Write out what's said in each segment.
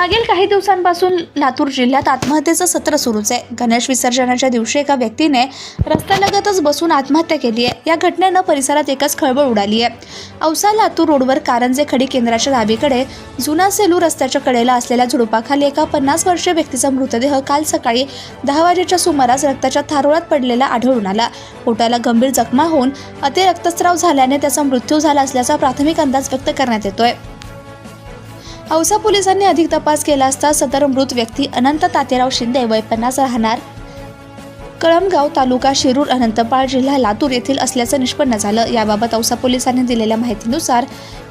मागील काही दिवसांपासून लातूर जिल्ह्यात आत्महत्येचं सत्र सुरूच आहे. गणेश विसर्जनाच्या दिवशी एका व्यक्तीने रस्त्यालगतच बसून आत्महत्या केली आहे. या घटनेनं परिसरात एकच खळबळ उडाली आहे. औसा लातूर रोडवर कारंजे खडी केंद्राच्या डावीकडे जुना सेलू रस्त्याच्या कडेला असलेल्या झुडपाखाली एका पन्नास वर्षीय व्यक्तीचा मृतदेह काल सकाळी दहा वाजेच्या सुमारास रक्ताच्या थारोळात पडलेला आढळून आला. पोटाला गंभीर जखमा होऊन अतिरक्तस्राव झाल्याने त्याचा मृत्यू झाला असल्याचा प्राथमिक अंदाज व्यक्त करण्यात येतोय. औसा पोलिसांनी अधिक तपास केला असता सदर मृत व्यक्ती अनंत तातेराव शिंदे वय पन्नास राहणार. कळमगाव तालुका शिरूर अनंतपाळ जिल्हा लातूर येथील असल्याचं निष्पन्न झालं. याबाबत औसा पोलिसांनी दिलेल्या माहितीनुसार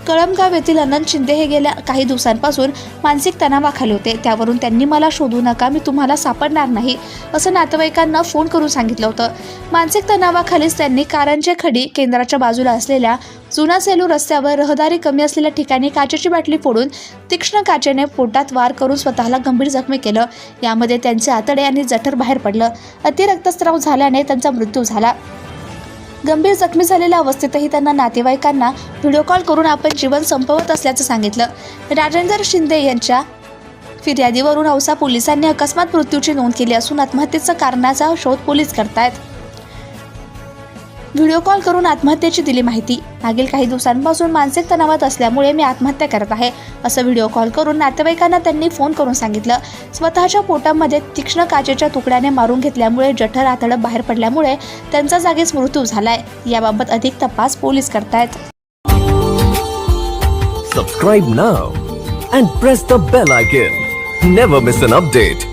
कळमगाव येथील अनंत शिंदे हे गेल्या काही दिवसांपासून मानसिक तणावाखाली होते. त्यावरून त्यांनी मला शोधू नका मी तुम्हाला सापडणार नाही असं नातेवाईकांना फोन करून सांगितलं होतं. मानसिक तणावाखालीच त्यांनी कारंजे खडी केंद्राच्या बाजूला असलेल्या जुना सेलू रस्त्यावर रहदारी कमी असलेल्या ठिकाणी काचेची बाटली फोडून तीक्ष्ण काचेने पोटात वार करून स्वतःला गंभीर जखमी केलं. यामध्ये त्यांचे आतडे आणि जठर बाहेर पडलं. अतिरक्तस्राव झाल्याने त्यांचा मृत्यू झाला. गंभीर जखमी झालेल्या अवस्थेतही त्यांना नातेवाईकांना व्हिडिओ कॉल करून आपण जीवन संपवत असल्याचं सांगितलं. राजेंद्र शिंदे यांच्या फिर्यादीवरून औसा पोलिसांनी अकस्मात मृत्यूची नोंद केली असून आत्महत्येचा कारणाचा शोध पोलीस करतायत. व्हिडिओ कॉल करून आत्महत्येची दिली माहिती. मागील काही दिवसांपासून मानसिक तणावात असल्यामुळे मी आत्महत्या करत आहे असं व्हिडिओ कॉल करून नातेवाईकांना त्यांनी फोन करून सांगितलं. स्वतःच्या पोटामध्ये तीक्ष्ण काचेच्या तुकड्याने मारून घेतल्यामुळे जठर आतडं बाहेर पडल्यामुळे त्यांचा जागीच मृत्यू झालाय. याबाबत अधिक तपास पोलीस करतायत. Subscribe now and press the bell icon never miss an update